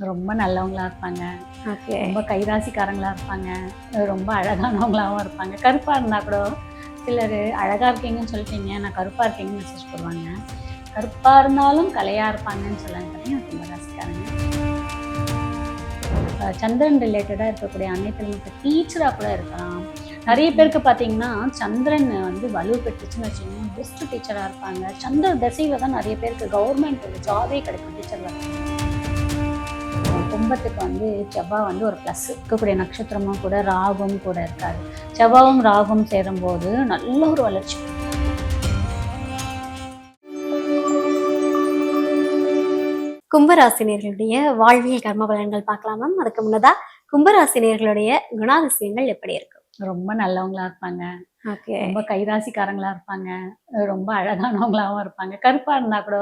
ரொம்ப நல்லவங்களா இருப்பாங்க. ரொம்ப கைராசிக்காரங்களா இருப்பாங்க. ரொம்ப அழகானவங்களாவும் இருப்பாங்க. கருப்பா இருந்தா கூட சிலர் அழகா இருக்கீங்கன்னு சொல்லிட்டீங்க. நான் கருப்பா இருக்கீங்கன்னு மெசேஜ் போடுவாங்க. கருப்பா இருந்தாலும் கலையா இருப்பாங்கன்னு சொல்லாங்க பார்த்தீங்கன்னா கும்பராசிக்காரங்க அஹ் சந்திரன் ரிலேட்டடாக இருக்கக்கூடிய அனைத்து டீச்சராக கூட இருக்கலாம். நிறைய பேருக்கு பார்த்தீங்கன்னா சந்திரன் வந்து வலு பெற்றுச்சுன்னு வச்சுக்கோங்க பெஸ்ட் டீச்சராக இருப்பாங்க. சந்திர தசையில் தான் நிறைய பேருக்கு கவர்மெண்ட் ஜாபே கிடைக்கும் டீச்சர் கும்பத்துக்கு வந்து செவ்வாய் வந்து ஒரு ப்ளஸ் இருக்கக்கூடிய நட்சத்திரமும் கூட ராகும் கூட இருக்காது. செவ்வாவும் ராகும் சேரும்போது நல்ல ஒரு வளர்ச்சி. கும்பராசினியர்களுடைய வாழ்வியல் கர்ம பலன்கள் பார்க்கலாம் மேம் அதுக்கு முன்னதா கும்பராசினியர்களுடைய குணாதிசயங்கள் எப்படி இருக்கும் ரொம்ப நல்லவங்களா இருப்பாங்க. ரொம்ப கைராசிக்காரங்களா இருப்பாங்க. ரொம்ப அழகானவங்களாவும் இருப்பாங்க. கருப்பா இருந்தா கூட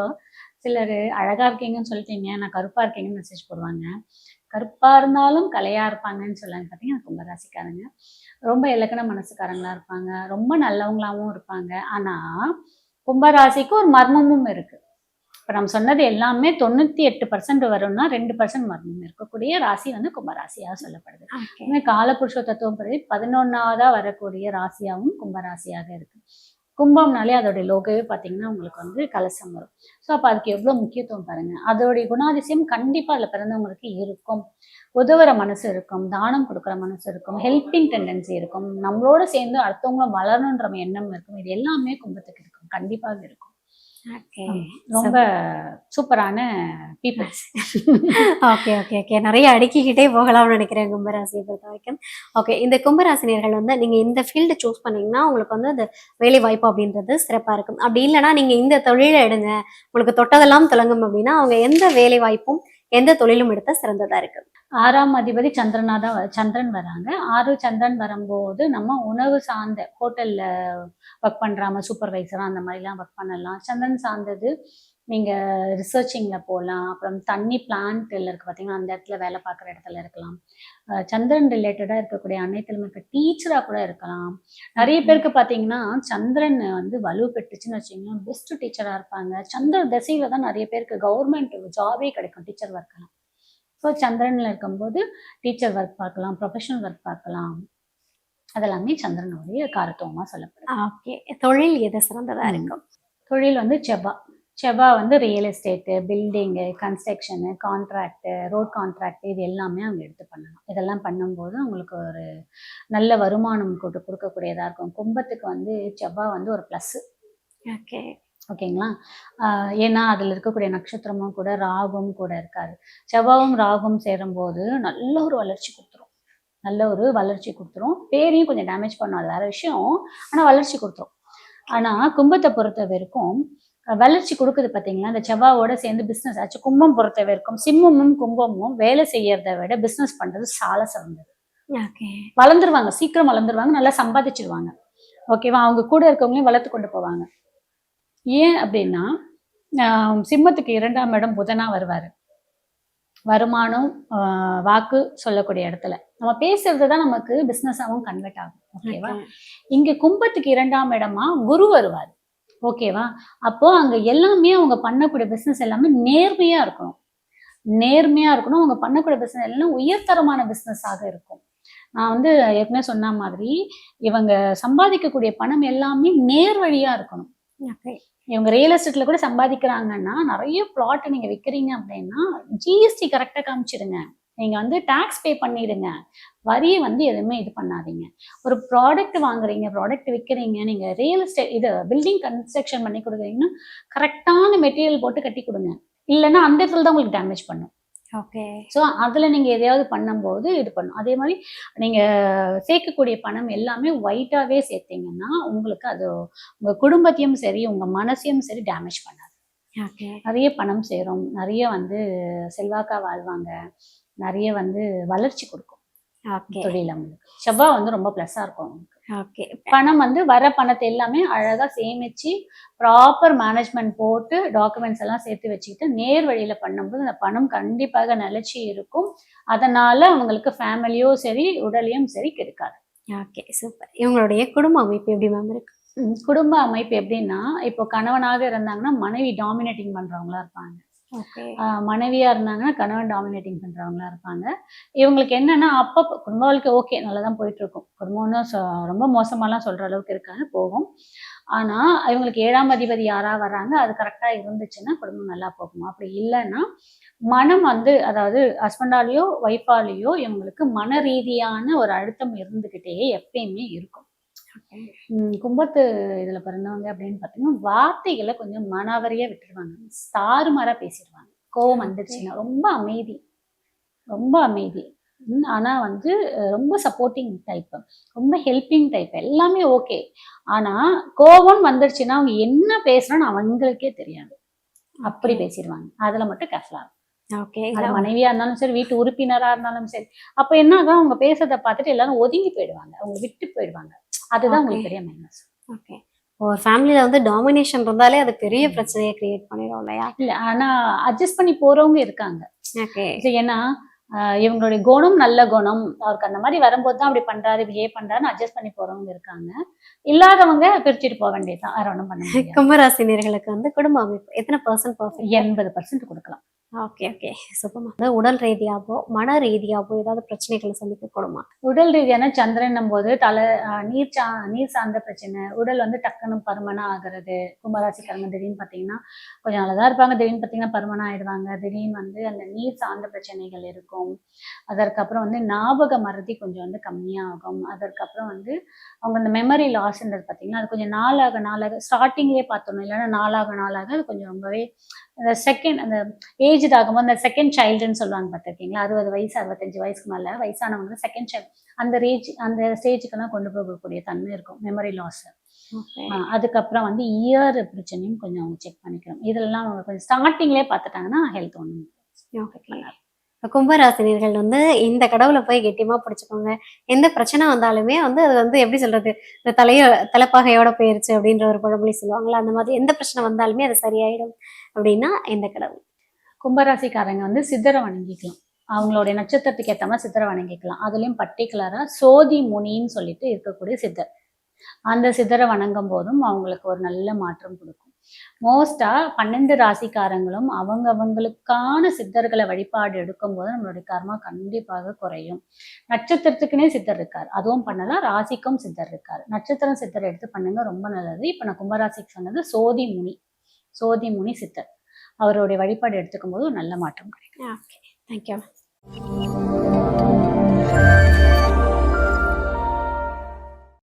சிலர் அழகா இருக்கீங்கன்னு சொல்லிட்டீங்க நான் கருப்பா இருக்கீங்கன்னு மெசேஜ் போடுவாங்க. கருப்பா இருந்தாலும் கலையா இருப்பாங்கன்னு சொல்லாங்க பார்த்தீங்கன்னா கும்பராசிக்காரங்க ரொம்ப இலக்கண மனசுக்காரங்களா இருப்பாங்க. ரொம்ப நல்லவங்களாவும் இருப்பாங்க. ஆனா கும்பராசிக்கு ஒரு மர்மமும் இருக்கு. இப்போ நம்ம சொன்னது எல்லாமே தொண்ணூத்தி எட்டு பர்சன்ட் வரும்னா ரெண்டு பர்சன்ட் மர்மம் இருக்கக்கூடிய ராசி வந்து கும்பராசியாக சொல்லப்படுது. காலபுருஷ தத்துவம் படி பதினொன்னாவதா வரக்கூடிய ராசியாகவும் கும்பராசியாக இருக்கு. கும்பம்னாலே அதோடைய லோகவே பார்த்தீங்கன்னா உங்களுக்கு வந்து கலசம் வரும். ஸோ அப்போ அதுக்கு எவ்வளோ முக்கியத்துவம் பாருங்க. அதோடைய குணாதிசயம் கண்டிப்பாக அதில் பிறந்தவங்களுக்கு இருக்கும். உதவுற மனசு இருக்கும் தானம் கொடுக்குற மனசு இருக்கும் ஹெல்பிங் டெண்டன்சி இருக்கும். நம்மளோட சேர்ந்து அடுத்தவங்களும் வளரணுன்ற எண்ணம் இருக்கும். இது எல்லாமே கும்பத்துக்கு இருக்கும். கண்டிப்பாக இருக்கும். ரொம்ப சூப்பரான பீப்புள்ஸ் ஓகே ஓகே ஓகே நிறைய அடுக்கிக்கிட்டே போகலாம்னு நினைக்கிறேன் கும்பராசியை பொறுத்த வரைக்கும். ஓகே இந்த கும்பராசினியர்கள் வந்து நீங்க இந்த ஃபீல்டு சூஸ் பண்ணீங்கன்னா உங்களுக்கு வந்து அந்த வேலை வாய்ப்பு அப்படின்றது சிறப்பா இருக்கும். அப்படி இல்லைன்னா நீங்க இந்த தொழிலை எடுங்க உங்களுக்கு தொட்டதெல்லாம் தொடங்கும் அப்படின்னா அவங்க எந்த வேலை வாய்ப்பும் எந்த தொழிலும் எடுத்தா சிறந்ததா இருக்கு? ஆறாம் அதிபதி சந்திரனா தான் சந்திரன் வராங்க. ஆறு சந்திரன் வரும்போது நம்ம உணவு சார்ந்த ஹோட்டல்ல ஒர்க் பண்றாம சூப்பர்வைசரா அந்த மாதிரிலாம் ஒர்க் பண்ணலாம். சந்திரன் சார்ந்தது நீங்க ரிசர்ச்சிங்ல போகலாம் அப்புறம் தண்ணி பிளான்ட்ல இருக்கு பார்த்தீங்கன்னா அந்த இடத்துல வேலை பார்க்குற இடத்துல இருக்கலாம். சந்திரன் ரிலேட்டடா இருக்கக்கூடிய அனைத்திலுமே இருக்க டீச்சரா கூட இருக்கலாம். நிறைய பேருக்கு பார்த்தீங்கன்னா சந்திரன் வந்து வலு பெற்றுச்சுன்னு வச்சுக்கோங்களேன் பெஸ்ட் டீச்சரா இருப்பாங்க. சந்திர தசையில தான் நிறைய பேருக்கு கவர்மெண்ட் ஜாபே கிடைக்கும் டீச்சர் ஒர்க்கெல்லாம் ஸோ சந்திரன்ல இருக்கும்போது டீச்சர் ஒர்க் பார்க்கலாம் ப்ரொஃபஷனல் ஒர்க் பார்க்கலாம். அதெல்லாமே சந்திரனுடைய காரத்துவமா சொல்லப்படுது. ஓகே தொழில் எது சிறந்ததா ம். இருக்கும்? தொழில் வந்து செவ்வா. செவ்வா வந்து real estate building construction contract road contract இது எல்லாமே அவங்க எடுத்து பண்ணலாம். இதெல்லாம் பண்ணும்போது அவங்களுக்கு ஒரு நல்ல வருமானம் கொடு கொடுக்கக்கூடியதாக இருக்கும். கும்பத்துக்கு வந்து செவ்வா வந்து ஒரு ப்ளஸ்ஸு ஓகே ஓகேங்களா ஏன்னா அதில் இருக்கக்கூடிய நட்சத்திரமும் கூட ராகும் கூட இருக்காது. செவ்வாவும் ராகும் சேரும்போது நல்ல ஒரு வளர்ச்சி கொடுத்துரும். நல்ல ஒரு வளர்ச்சி கொடுத்துரும். பேரையும் கொஞ்சம் டேமேஜ் பண்ணும் அது வேற விஷயம் ஆனால் வளர்ச்சி கொடுத்துரும். ஆனால் கும்பத்தை பொறுத்த வரைக்கும் வளர்ச்சி கொடுக்குது பார்த்தீங்களா இந்த செவ்வாவோட சேர்ந்து பிஸ்னஸ் ஆச்சு கும்பம் பொறுத்த வரைக்கும் சிம்மமும் கும்பமும் வேலை செய்யறதை விட பிஸ்னஸ் பண்ணுறது சால சிறந்தது. வளர்ந்துருவாங்க சீக்கிரம் வளர்ந்துருவாங்க நல்லா சம்பாதிச்சிருவாங்க. ஓகேவா? அவங்க கூட இருக்கவங்களையும் வளர்த்து கொண்டு போவாங்க. ஏன் அப்படின்னா சிம்மத்துக்கு இரண்டாம் இடம் புதனா வருவாரு. வருமானம் வாக்கு சொல்லக்கூடிய இடத்துல. நம்ம பேசுறது தான் நமக்கு பிஸ்னஸாகவும் கன்வெர்ட் ஆகும். ஓகேவா? இங்க கும்பத்துக்கு இரண்டாம் இடமா குரு வருவார். ஓகேவா அப்போ அங்க எல்லாமே அவங்க பண்ணக்கூடிய பிசினஸ் எல்லாமே நேர்மையா இருக்கணும். நேர்மையா இருக்கணும். அவங்க பண்ணக்கூடிய பிசினஸ் எல்லாம் உயர்தரமான பிசினஸாக இருக்கும். நான் வந்து ஏற்கனவே சொன்ன மாதிரி இவங்க சம்பாதிக்கக்கூடிய பணம் எல்லாமே நேர் வழியா இருக்கணும். இவங்க ரியல் எஸ்டேட்ல கூட சம்பாதிக்கிறாங்கன்னா நிறைய பிளாட் நீங்க விற்கிறீங்க அப்படின்னா ஜிஎஸ்டி கரெக்டாக காமிச்சிடுங்க. நீங்க வந்து டாக்ஸ் பே பண்ணிடுங்க. வரியை வந்து எதுவுமே இது பண்ணாதீங்க. ஒரு ப்ராடக்ட் வாங்குறீங்க ப்ராடக்ட் விற்கிறீங்க நீங்க ரியல் எஸ்டேட் இது பில்டிங் கன்ஸ்ட்ரக்ஷன் பண்ணி கொடுக்குறீங்கன்னா கரெக்டான மெட்டீரியல் போட்டு கட்டி கொடுங்க. இல்லைன்னா அந்த இடத்துல தான் உங்களுக்கு டேமேஜ் பண்ணும். ஓகே ஸோ அதில் நீங்கள் எதையாவது பண்ணும்போது இது பண்ணும். அதே மாதிரி நீங்கள் சேர்க்கக்கூடிய பணம் எல்லாமே ஒயிட்டாகவே சேர்த்தீங்கன்னா உங்களுக்கு அது உங்கள் குடும்பத்தையும் சரி உங்கள் மனசையும் சரி டேமேஜ் பண்ணாது. நிறைய பணம் சேரும். நிறைய வந்து செல்வாக்கா வாழ்வாங்க. நிறைய வந்து வளர்ச்சி கொடுக்கும் தொழில் அவங்களுக்கு. செவ்வாய் வந்து ரொம்ப ப்ளஸ்ஸாக இருக்கும் அவங்களுக்கு. ஓகே. பணம் வந்து வர பணத்தை எல்லாமே அழகாக சேமிச்சு ப்ராப்பர் மேனேஜ்மெண்ட் போட்டு டாக்குமெண்ட்ஸ் எல்லாம் சேர்த்து வச்சுக்கிட்டு நேர் வழியில பண்ணும்போது அந்த பணம் கண்டிப்பாக நிலைச்சி இருக்கும். அதனால அவங்களுக்கு ஃபேமிலியோ சரி உடலையும் சரி கெடுக்காது. ஓகே சூப்பர் இவங்களுடைய குடும்ப அமைப்பு எப்படி மேம் இருக்கு? குடும்ப அமைப்பு எப்படின்னா இப்போ கணவனாக இருந்தாங்கன்னா மனைவி டாமினேட்டிங் பண்றவங்களா இருப்பாங்க. மனைவியா இருந்தாங்கன்னா கணவன் டாமினேட்டிங் பண்றவங்களா இருப்பாங்க. இவங்களுக்கு என்னன்னா அப்போ குடும்ப வாழ்க்கை ஓகே நல்லா தான் போயிட்டு இருக்கும் குடும்பம்னு ரொம்ப மோசமாலாம் சொல்ற அளவுக்கு இருக்காது போகும். ஆனா இவங்களுக்கு ஏழாம் அதிபதி யாரா வராங்க அது கரெக்டா இருந்துச்சுன்னா குடும்பம் நல்லா போகும். அப்படி இல்லைன்னா மனம் வந்து அதாவது ஹஸ்பண்டாலேயோ ஒய்ஃபாலேயோ இவங்களுக்கு மன ரீதியான ஒரு அழுத்தம் இருந்துகிட்டே எப்பயுமே இருக்கும். கும்பத்து இதுல பிறந்தவங்க அப்படின்னு பார்த்தீங்கன்னா வார்த்தைகளை கொஞ்சம் மனவரியா விட்டுருவாங்க. தாறுமாறா பேசிடுவாங்க. கோவம் வந்துடுச்சுன்னா ரொம்ப அமைதி. ரொம்ப அமைதி. உம் ஆனா வந்து ரொம்ப சப்போர்ட்டிங் டைப் ரொம்ப ஹெல்பிங் டைப் எல்லாமே ஓகே ஆனா கோபம் வந்துடுச்சுன்னா அவங்க என்ன பேசுறான்னு அவங்களுக்கே தெரியாது. அப்படி பேசிடுவாங்க. அதுல மட்டும் கேர்ஃபுல்லா ஓகே அது மனைவியா இருந்தாலும் சரி வீட்டு உறுப்பினரா இருந்தாலும் சரி. அப்ப என்ன ஆகும்? அவங்க பேசுறத பார்த்துட்டு எல்லாரும் ஒதுங்கி போயிடுவாங்க. அவங்க விட்டு போயிடுவாங்க. அதுதான் உங்களுக்கு பெரிய மைனஸ் ஓகே ஒரு ஃபேமிலியில வந்து டாமினேஷன் இருந்தாலே அது பெரிய பிரச்சனையை கிரியேட் பண்ணிடும் இல்லையா? இல்ல ஆனா அட்ஜஸ்ட் பண்ணி போறவங்க இருக்காங்க. ஓகே ஏன்னா இவங்களுடைய குணம் நல்ல குணம். அவருக்கு அந்த மாதிரி வரும்போது தான் அப்படி பண்றாரு பிஹேவ் பண்றாருன்னு அட்ஜஸ்ட் பண்ணி போறவங்க இருக்காங்க. இல்லாதவங்க பிரிச்சுட்டு போக வேண்டியதுதான். வேற ஒன்றும் பண்ண கும்பராசினியர்களுக்கு வந்து குடும்ப அமைப்பு. எத்தனை பர்சன்ட் எண்பது பர்சன்ட் கொடுக்கலாம். ஓகே ஓகே சூப்பர்மா. உடல் ரீதியாகவோ மன ரீதியாகவோ ஏதாவது பிரச்சனைகளை சந்திக்கக்கூடுமா? உடல் ரீதியான சந்திரன் போது தலை நீர் சா நீர் சார்ந்த பிரச்சனை உடல் வந்து டக்குன்னு பருமனா ஆகிறது. கும்பராசிக்காரங்க திடீர்னு பார்த்தீங்கன்னா கொஞ்சம் நல்லதா இருப்பாங்க. திடீர்னு பார்த்தீங்கன்னா பருமனா ஆயிடுவாங்க. திடீர்னு வந்து அந்த நீர் சார்ந்த பிரச்சனைகள் இருக்கும். அதற்கப்புறம் வந்து ஞாபக மறதி கொஞ்சம் வந்து கம்மியாகும். அதற்கப்புறம் வந்து அவங்க அந்த மெமரி லாஸ்ன்றது பார்த்தீங்கன்னா அது கொஞ்சம் நாளாக நாளாக ஸ்டார்டிங்லேயே பார்த்தோம் இல்லைன்னா நாளாக நாளாக அது கொஞ்சம் ரொம்பவே அந்த செகண்ட் அந்த ஏஜ் ஆகும்போது அந்த செகண்ட் சைல்டுன்னு சொல்லுவாங்க பார்த்துருக்கீங்களா? அறுபது வயசு அறுபத்தஞ்சு வயசுக்கு மேலே வயசானவங்க செகண்ட் சைல்டு அந்த ரேஜ் அந்த ஸ்டேஜுக்கெல்லாம் கொண்டு போகக்கூடிய தன்மை இருக்கும் மெமரி லாஸ் அதுக்கப்புறம் வந்து இயர் பிரச்சனையும் கொஞ்சம் அவங்க செக் பண்ணிக்கணும். இதெல்லாம் அவங்க கொஞ்சம் ஸ்டார்டிங்லேயே பார்த்துட்டாங்கன்னா ஹெல்த் ஒன்றும் ஓகே கும்பராசினியர்கள் வந்து இந்த கடவுளை போய் கெட்டியமா பிடிச்சுக்கோங்க. எந்த பிரச்சனை வந்தாலுமே வந்து அது வந்து எப்படி சொல்றது? இந்த தலைய தலைப்பாகையோட போயிருச்சு அப்படின்ற ஒரு பழமொழி சொல்லுவாங்கல்ல அந்த மாதிரி எந்த பிரச்சனை வந்தாலுமே அது சரியாயிடும் அப்படின்னா எந்த கடவுள். கும்பராசிக்காரங்க வந்து சித்தரை வணங்கிக்கலாம். அவங்களுடைய நட்சத்திரத்துக்கு ஏற்ற மாதிரி சித்தரை வணங்கிக்கலாம். அதுலயும் பர்டிகுலரா சோதி முனின்னு சொல்லிட்டு இருக்கக்கூடிய சித்தர். அந்த சித்தரை வணங்கும் போதும் அவங்களுக்கு ஒரு நல்ல மாற்றம் கொடுக்கும். மோஸ்டா பன்னெண்டு ராசிக்காரங்களும் அவங்க அவங்களுக்கான சித்தர்களை வழிபாடு எடுக்கும் போது நம்மளுடைய கர்மா கண்டிப்பாக குறையும். நட்சத்திரத்துக்குனே சித்தர் இருக்கார். அதுவும் பண்ணலாம் ராசிக்கும் சித்தர் இருக்கார். நட்சத்திரம் சித்தர் எடுத்து பண்ணுங்க ரொம்ப நல்லது. இப்போ நான் கும்பராசிக்கு சொன்னது சோதி முனி. சோதி முனி சித்தர். அவருடைய வழிபாடு எடுத்துக்கும் போது ஒரு நல்ல மாற்றம் கிடைக்கும். Okay thank you